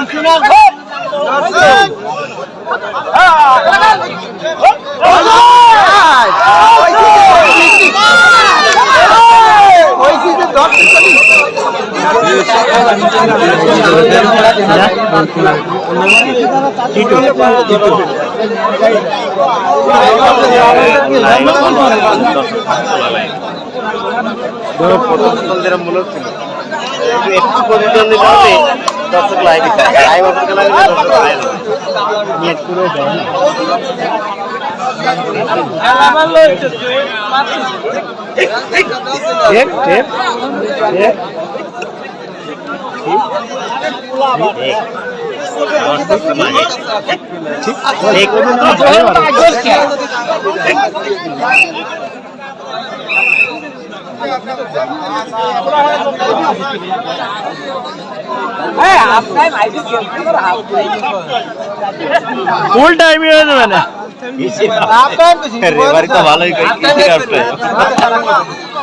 Müslüman প্রতিদ্বন্দ্বীরা মূলক ছিল একটু প্রতিদ্বন্দ্বী দর্শক লাইভ ফুল টাইম হয়ে যাবে না রেবারি তো ভালোই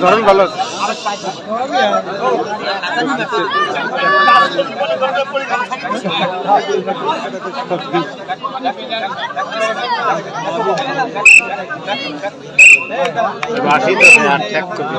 ধরেন ভালো। বাকি তো আর ঠেক করবে